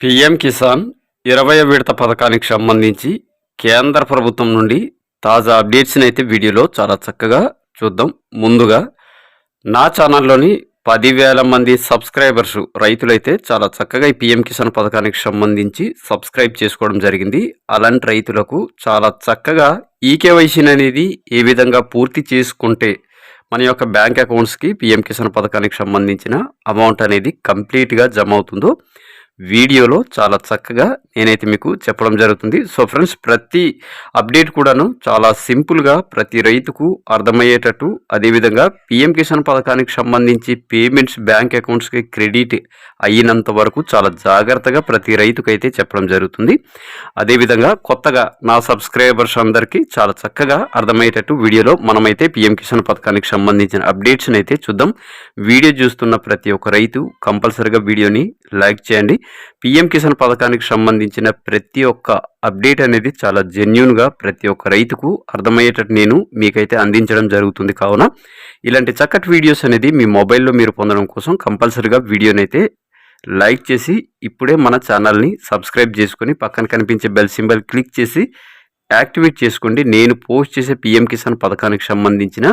PM Kisan ఇరవై విడత పథకానికి సంబంధించి కేంద్ర ప్రభుత్వం నుండి తాజా అప్డేట్స్ని అయితే వీడియోలో చాలా చక్కగా చూద్దాం. ముందుగా నా ఛానల్లోని పదివేల మంది సబ్స్క్రైబర్స్ రైతులైతే చాలా చక్కగా ఈ పిఎం కిసాన్ పథకానికి సంబంధించి సబ్స్క్రైబ్ చేసుకోవడం జరిగింది. అలాంటి రైతులకు చాలా చక్కగా ఈకేవైసీని అనేది ఏ విధంగా పూర్తి చేసుకుంటే మన యొక్క బ్యాంక్ అకౌంట్స్కి పిఎం కిసాన్ పథకానికి సంబంధించిన అమౌంట్ అనేది కంప్లీట్గా జమ అవుతుందో వీడియోలో చాలా చక్కగా నేనైతే మీకు చెప్పడం జరుగుతుంది. సో ఫ్రెండ్స్ ప్రతి అప్డేట్ కూడాను చాలా సింపుల్గా ప్రతి రైతుకు అర్థమయ్యేటట్టు అదేవిధంగా పిఎం కిసాన్ పథకానికి సంబంధించి పేమెంట్స్ బ్యాంక్ అకౌంట్స్కి క్రెడిట్ అయినంత వరకు చాలా జాగ్రత్తగా ప్రతి రైతుకైతే చెప్పడం జరుగుతుంది. అదేవిధంగా కొత్తగా నా సబ్స్క్రైబర్స్ అందరికీ చాలా చక్కగా అర్థమయ్యేటట్టు వీడియోలో మనమైతే పిఎం కిసాన్ పథకానికి సంబంధించిన అప్డేట్స్ని అయితే చూద్దాం. వీడియో చూస్తున్న ప్రతి ఒక్క రైతు కంపల్సరిగా వీడియోని లైక్ చేయండి. పిఎం కిసాన్ పథకానికి సంబంధించిన ప్రతి ఒక్క అప్డేట్ అనేది చాలా జెన్యున్గా ప్రతి ఒక్క రైతుకు అర్థమయ్యేటట్టు నేను మీకైతే అందించడం జరుగుతుంది. కావున ఇలాంటి చక్కటి వీడియోస్ అనేది మీ మొబైల్లో మీరు పొందడం కోసం కంపల్సరిగా వీడియోని అయితే లైక్ చేసి ఇప్పుడే మన ఛానల్ని సబ్స్క్రైబ్ చేసుకొని పక్కన కనిపించే బెల్ సింబల్ క్లిక్ చేసి యాక్టివేట్ చేసుకోండి. నేను పోస్ట్ చేసే పిఎం కిసాన్ పథకానికి సంబంధించిన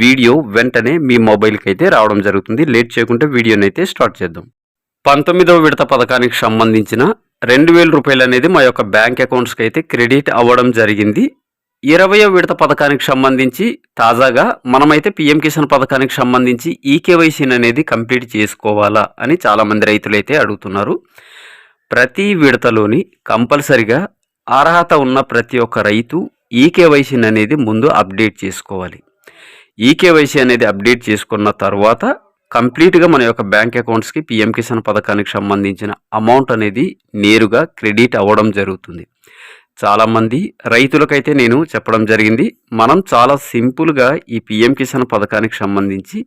వీడియో వెంటనే మీ మొబైల్కి అయితే రావడం జరుగుతుంది. లేట్ చేయకుండా వీడియోని అయితే స్టార్ట్ చేద్దాం. పంతొమ్మిదవ విడత పథకానికి సంబంధించిన రెండు వేల రూపాయలు అనేది మా యొక్క బ్యాంక్ అకౌంట్స్కి అయితే క్రెడిట్ అవ్వడం జరిగింది. ఇరవయో విడత పథకానికి సంబంధించి తాజాగా మనమైతే పిఎం కిసాన్ పథకానికి సంబంధించి ఈకేవైసీని అనేది కంప్లీట్ చేసుకోవాలా అని చాలామంది రైతులు అయితే అడుగుతున్నారు. ప్రతి విడతలోని కంపల్సరిగా అర్హత ఉన్న ప్రతి ఒక్క రైతు ఈకేవైసీని అనేది ముందు అప్డేట్ చేసుకోవాలి. ఈకేవైసీ అనేది అప్డేట్ చేసుకున్న తర్వాత కంప్లీట్గా మన యొక్క బ్యాంక్ అకౌంట్స్కి పిఎం కిసాన్ పథకానికి సంబంధించిన అమౌంట్ అనేది నేరుగా క్రెడిట్ అవ్వడం జరుగుతుంది. చాలామంది రైతులకైతే నేను చెప్పడం జరిగింది మనం చాలా సింపుల్గా ఈ పిఎం కిసాన్ పథకానికి సంబంధించి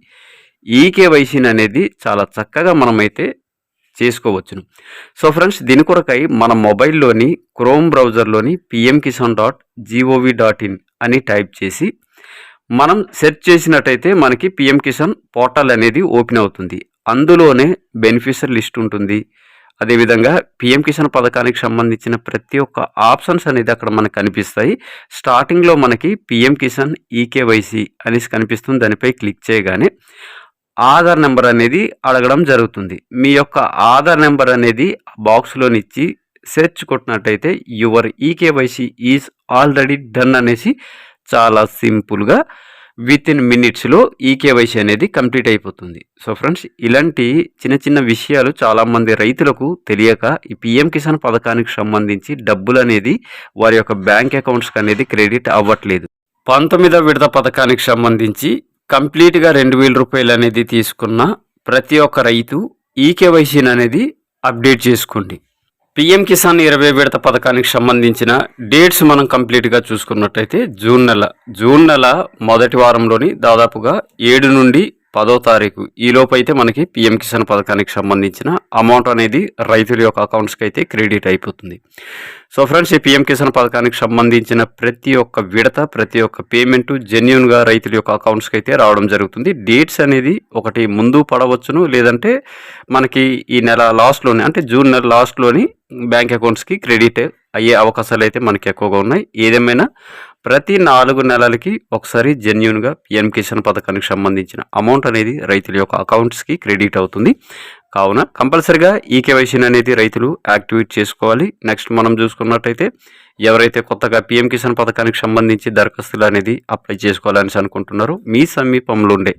ఈకేవైసీని అనేది చాలా చక్కగా మనమైతే చేసుకోవచ్చును. సో ఫ్రెండ్స్ దీని కొరకై మన మొబైల్లోని chrome బ్రౌజర్లోని PM Kisan dot gov dot in అని టైప్ చేసి మనం సెర్చ్ చేసినట్టయితే మనకి పిఎం కిసాన్ పోర్టల్ అనేది ఓపెన్ అవుతుంది. అందులోనే బెనిఫిషియర్ లిస్ట్ ఉంటుంది. అదేవిధంగా పిఎం కిసాన్ పథకానికి సంబంధించిన ప్రతి ఒక్క ఆప్షన్స్ అనేది అక్కడ మనకు కనిపిస్తాయి. స్టార్టింగ్లో మనకి పిఎం కిసాన్ ఈకేవైసీ అనేసి కనిపిస్తుంది. దానిపై క్లిక్ చేయగానే ఆధార్ నెంబర్ అనేది అడగడం జరుగుతుంది. మీ యొక్క ఆధార్ నెంబర్ అనేది బాక్స్లోనిచ్చి search కొట్టినట్టయితే your eKYC is already done అనేసి చాలా సింపుల్గా విత్ ఇన్ మినిట్స్లో కేవైసీ అనేది కంప్లీట్ అయిపోతుంది. సో ఫ్రెండ్స్ ఇలాంటి చిన్న చిన్న విషయాలు చాలామంది రైతులకు తెలియక ఈ పిఎం కిసాన్ పథకానికి సంబంధించి డబ్బులు అనేది వారి యొక్క బ్యాంక్ అకౌంట్స్కి అనేది క్రెడిట్ అవ్వట్లేదు. పంతొమ్మిదవ విడత పథకానికి సంబంధించి కంప్లీట్గా రెండు వేల రూపాయలు అనేది తీసుకున్న ప్రతి ఒక్క రైతు ఈ కేవైసీని అనేది అప్డేట్ చేసుకోండి. పిఎం కిసాన్ ఇరవై విడత పథకానికి సంబంధించిన డేట్స్ మనం కంప్లీట్గా చూసుకున్నట్టయితే జూన్ నెల జూన్ నెల మొదటి వారంలోని దాదాపుగా ఏడు నుండి పదో తారీఖు. ఈ అయితే మనకి పిఎం కిసాన్ పథకానికి సంబంధించిన అమౌంట్ అనేది రైతుల యొక్క అకౌంట్స్కి అయితే క్రెడిట్ అయిపోతుంది. సో ఫ్రెండ్స్ ఈ పిఎం కిసాన్ పథకానికి సంబంధించిన ప్రతి ఒక్క విడత ప్రతి ఒక్క పేమెంట్ జెన్యున్గా రైతుల యొక్క అకౌంట్స్కి అయితే రావడం జరుగుతుంది. డేట్స్ అనేది ఒకటి ముందు పడవచ్చును లేదంటే మనకి ఈ నెల లాస్ట్లోనే అంటే జూన్ నెల లాస్ట్లోని బ్యాంక్ అకౌంట్స్కి క్రెడిట్ అయ్యే అవకాశాలు అయితే మనకి ఎక్కువగా ఉన్నాయి. ఏదేమైనా ప్రతి నాలుగు నెలలకి ఒకసారి జెన్యున్గా పిఎం కిసాన్ పథకానికి సంబంధించిన అమౌంట్ అనేది రైతుల యొక్క అకౌంట్స్కి క్రెడిట్ అవుతుంది. కావున కంపల్సరిగా ఈ కేవైసీని అనేది రైతులు యాక్టివేట్ చేసుకోవాలి. నెక్స్ట్ మనం చూసుకున్నట్టయితే ఎవరైతే కొత్తగా పిఎం కిసాన్ పథకానికి సంబంధించి దరఖాస్తులు అనేది అప్లై చేసుకోవాలని అనుకుంటున్నారో మీ సమీపంలో ఉండే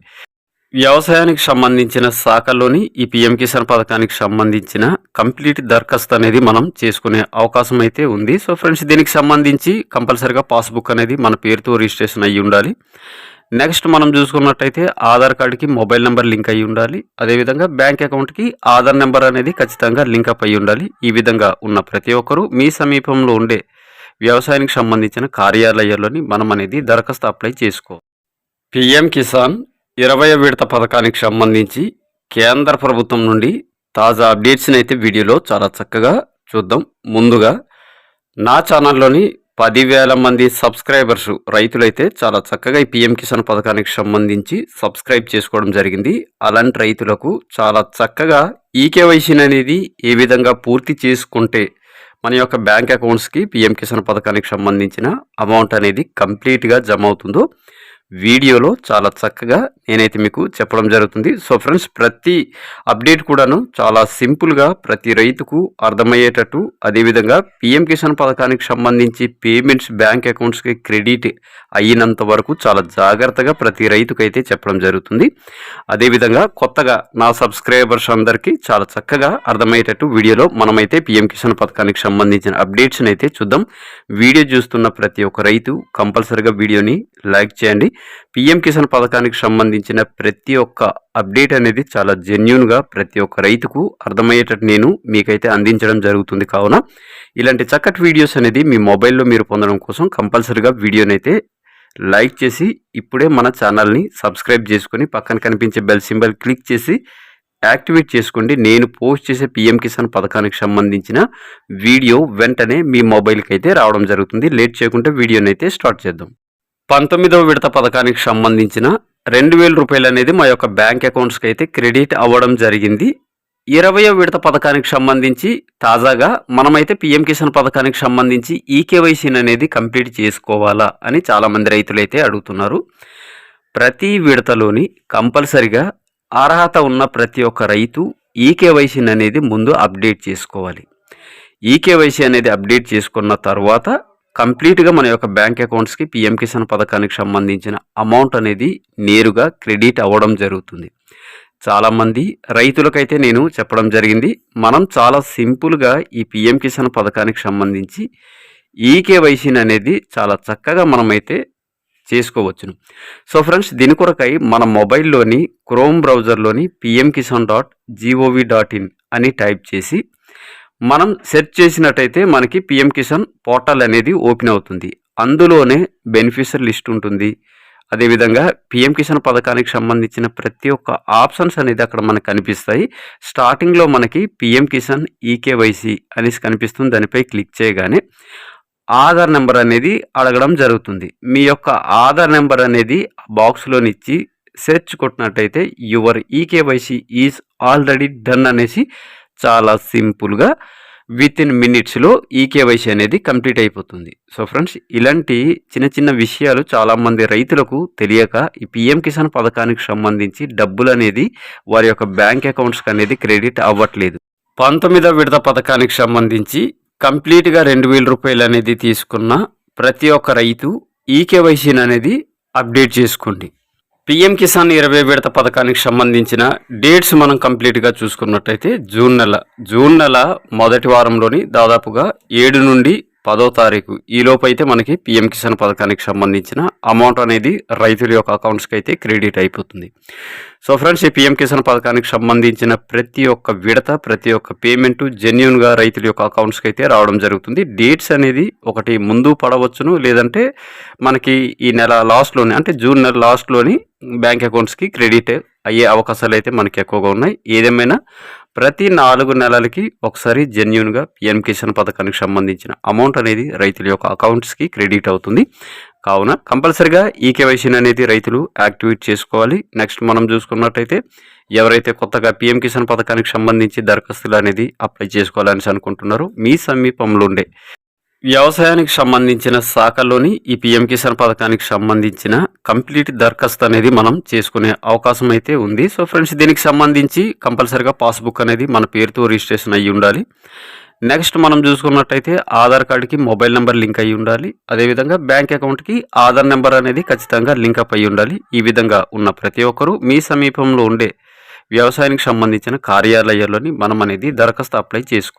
వ్యవసాయానికి సంబంధించిన శాఖల్లోని ఈ పిఎం కిసాన్ పథకానికి సంబంధించిన కంప్లీట్ దరఖాస్తు అనేది మనం చేసుకునే అవకాశం అయితే ఉంది. సో ఫ్రెండ్స్ దీనికి సంబంధించి కంపల్సరిగా పాస్బుక్ అనేది మన పేరుతో రిజిస్ట్రేషన్ అయ్యి ఉండాలి. నెక్స్ట్ మనం చూసుకున్నట్టయితే ఆధార్ కార్డుకి మొబైల్ నెంబర్ లింక్ అయ్యి ఉండాలి. అదేవిధంగా బ్యాంక్ అకౌంట్కి ఆధార్ నెంబర్ అనేది ఖచ్చితంగా లింక్ అప్ అయ్యి ఉండాలి. ఈ విధంగా ఉన్న ప్రతి ఒక్కరూ మీ సమీపంలో ఉండే వ్యవసాయానికి సంబంధించిన కార్యాలయాల్లోని మనం అనేది దరఖాస్తు అప్లై చేసుకో పిఎం కిసాన్ ఇరవై విడత పథకానికి సంబంధించి కేంద్ర ప్రభుత్వం నుండి తాజా అప్డేట్స్ని అయితే వీడియోలో చాలా చక్కగా చూద్దాం. ముందుగా నా ఛానల్లోని పదివేల మంది సబ్స్క్రైబర్స్ రైతులైతే చాలా చక్కగా ఈ పిఎం కిసాన్ పథకానికి సంబంధించి సబ్స్క్రైబ్ చేసుకోవడం జరిగింది. అలాంటి రైతులకు చాలా చక్కగా ఈకేవైసీని అనేది ఏ విధంగా పూర్తి చేసుకుంటే మన యొక్క బ్యాంక్ అకౌంట్స్కి పిఎం కిసాన్ పథకానికి సంబంధించిన అమౌంట్ అనేది కంప్లీట్గా జమ అవుతుందో వీడియోలో చాలా చక్కగా నేనైతే మీకు చెప్పడం జరుగుతుంది. సో ఫ్రెండ్స్ ప్రతి అప్డేట్ కూడాను చాలా సింపుల్గా ప్రతి రైతుకు అర్థమయ్యేటట్టు అదేవిధంగా పిఎం కిసాన్ పథకానికి సంబంధించి పేమెంట్స్ బ్యాంక్ అకౌంట్స్కి క్రెడిట్ అయినంత వరకు చాలా జాగ్రత్తగా ప్రతి రైతుకైతే చెప్పడం జరుగుతుంది. అదేవిధంగా కొత్తగా నా సబ్స్క్రైబర్స్ అందరికీ చాలా చక్కగా అర్థమయ్యేటట్టు వీడియోలో మనమైతే పిఎం కిసాన్ పథకానికి సంబంధించిన అప్డేట్స్ని అయితే చూద్దాం. వీడియో చూస్తున్న ప్రతి ఒక్క రైతు కంపల్సరిగా వీడియోని లైక్ చేయండి. పిఎం కిసాన్ పథకానికి సంబంధించిన ప్రతి ఒక్క అప్డేట్ అనేది చాలా జెన్యున్గా ప్రతి ఒక్క రైతుకు అర్థమయ్యేటట్టు నేను మీకైతే అందించడం జరుగుతుంది. కావున ఇలాంటి చక్కటి వీడియోస్ అనేది మీ మొబైల్లో మీరు పొందడం కోసం కంపల్సరిగా వీడియోనైతే లైక్ చేసి ఇప్పుడే మన ఛానల్ని సబ్స్క్రైబ్ చేసుకొని పక్కన కనిపించే బెల్ సింబల్ క్లిక్ చేసి యాక్టివేట్ చేసుకోండి. నేను పోస్ట్ చేసే పిఎం కిసాన్ పథకానికి సంబంధించిన వీడియో వెంటనే మీ మొబైల్కి అయితే రావడం జరుగుతుంది. లేట్ చేయకుండా వీడియోనైతే స్టార్ట్ చేద్దాం. పంతొమ్మిదవ విడత పథకానికి సంబంధించిన రెండు వేల రూపాయలు అనేది మా యొక్క బ్యాంక్ అకౌంట్స్కి అయితే క్రెడిట్ అవ్వడం జరిగింది. ఇరవయో విడత పథకానికి సంబంధించి తాజాగా మనమైతే పిఎం కిసాన్ పథకానికి సంబంధించి ఈకేవైసీని అనేది కంప్లీట్ చేసుకోవాలా అని చాలామంది రైతులు అయితే అడుగుతున్నారు. ప్రతి విడతలోని కంపల్సరిగా అర్హత ఉన్న ప్రతి ఒక్క రైతు ఈకేవైసీని అనేది ముందు అప్డేట్ చేసుకోవాలి. ఈకేవైసీ అనేది అప్డేట్ చేసుకున్న తర్వాత కంప్లీట్గా మన యొక్క బ్యాంక్ అకౌంట్స్కి పిఎం కిసాన్ పథకానికి సంబంధించిన అమౌంట్ అనేది నేరుగా క్రెడిట్ అవ్వడం జరుగుతుంది. చాలామంది రైతులకైతే నేను చెప్పడం జరిగింది మనం చాలా సింపుల్గా ఈ పిఎం కిసాన్ పథకానికి సంబంధించి ఈకేవైసీని అనేది చాలా చక్కగా మనమైతే చేసుకోవచ్చును. సో ఫ్రెండ్స్ దీని కొరకై మన మొబైల్లోని chrome బ్రౌజర్లోని PM Kisan dot gov dot in అని టైప్ చేసి మనం సెర్చ్ చేసినట్టయితే మనకి పిఎం కిసాన్ పోర్టల్ అనేది ఓపెన్ అవుతుంది. అందులోనే బెనిఫిషియర్ లిస్ట్ ఉంటుంది. అదేవిధంగా పిఎం కిసాన్ పథకానికి సంబంధించిన ప్రతి ఒక్క ఆప్షన్స్ అనేది అక్కడ మనకు కనిపిస్తాయి. స్టార్టింగ్లో మనకి పిఎం కిసాన్ ఈకేవైసీ అనేసి కనిపిస్తుంది. దానిపై క్లిక్ చేయగానే ఆధార్ నెంబర్ అనేది అడగడం జరుగుతుంది. మీ యొక్క ఆధార్ నెంబర్ అనేది బాక్స్లోనిచ్చి search కొట్టినట్టయితే your eKYC is already done అనేసి చాలా సింపుల్గా విత్ ఇన్ మినిట్స్లో కేవైసీ అనేది కంప్లీట్ అయిపోతుంది. సో ఫ్రెండ్స్ ఇలాంటి చిన్న చిన్న విషయాలు చాలామంది రైతులకు తెలియక ఈ పిఎం కిసాన్ పథకానికి సంబంధించి డబ్బులు అనేది వారి యొక్క బ్యాంక్ అకౌంట్స్కి అనేది క్రెడిట్ అవ్వట్లేదు. పంతొమ్మిదవ విడత పథకానికి సంబంధించి కంప్లీట్గా రెండు వేల రూపాయలు అనేది తీసుకున్న ప్రతి ఒక్క రైతు ఈ కేవైసీని అనేది అప్డేట్ చేసుకోండి. పిఎం కిసాన్ ఇరవై విడత పథకానికి సంబంధించిన డేట్స్ మనం కంప్లీట్గా చూసుకున్నట్టయితే జూన్ నెల జూన్ నెల మొదటి వారంలోని దాదాపుగా ఏడు నుండి పదో తారీఖు. ఈ అయితే మనకి పిఎం కిసాన్ పథకానికి సంబంధించిన అమౌంట్ అనేది రైతుల యొక్క అకౌంట్స్కి అయితే క్రెడిట్ అయిపోతుంది. సో ఫ్రెండ్స్ ఈ పిఎం కిసాన్ పథకానికి సంబంధించిన ప్రతి ఒక్క విడత ప్రతి ఒక్క పేమెంట్ జెన్యున్గా రైతుల యొక్క అకౌంట్స్కి అయితే రావడం జరుగుతుంది. డేట్స్ అనేది ఒకటి ముందు పడవచ్చును లేదంటే మనకి ఈ నెల లాస్ట్లోని అంటే జూన్ నెల లాస్ట్లోని బ్యాంక్ అకౌంట్స్కి క్రెడిట్ అయ్యే అవకాశాలు అయితే మనకి ఎక్కువగా ఉన్నాయి. ఏదేమైనా ప్రతి నాలుగు నెలలకి ఒకసారి జెన్యున్గా పిఎం కిసాన్ పథకానికి సంబంధించిన అమౌంట్ అనేది రైతుల యొక్క అకౌంట్స్కి క్రెడిట్ అవుతుంది. కావున కంపల్సరిగా ఈ కేవైసీని అనేది రైతులు యాక్టివేట్ చేసుకోవాలి. నెక్స్ట్ మనం చూసుకున్నట్టయితే ఎవరైతే కొత్తగా పిఎం కిసాన్ పథకానికి సంబంధించి దరఖాస్తులు అనేది అప్లై చేసుకోవాలని అనుకుంటున్నారో మీ సమీపంలో ఉండే వ్యవసాయానికి సంబంధించిన శాఖలోని ఈ పిఎం కిసాన్ పథకానికి సంబంధించిన కంప్లీట్ దరఖాస్తు అనేది మనం చేసుకునే అవకాశం అయితే ఉంది. సో ఫ్రెండ్స్ దీనికి సంబంధించి కంపల్సరిగా పాస్బుక్ అనేది మన పేరుతో రిజిస్ట్రేషన్ అయ్యి ఉండాలి. నెక్స్ట్ మనం చూసుకున్నట్టయితే ఆధార్ కార్డుకి మొబైల్ నెంబర్ లింక్ అయ్యి ఉండాలి. అదేవిధంగా బ్యాంక్ అకౌంట్కి ఆధార్ నెంబర్ అనేది ఖచ్చితంగా లింక్ అప్ అయ్యి ఉండాలి. ఈ విధంగా ఉన్న ప్రతి ఒక్కరూ మీ సమీపంలో ఉండే వ్యవసాయానికి సంబంధించిన కార్యాలయాల్లోని మనం అనేది దరఖాస్తు అప్లై చేసుకో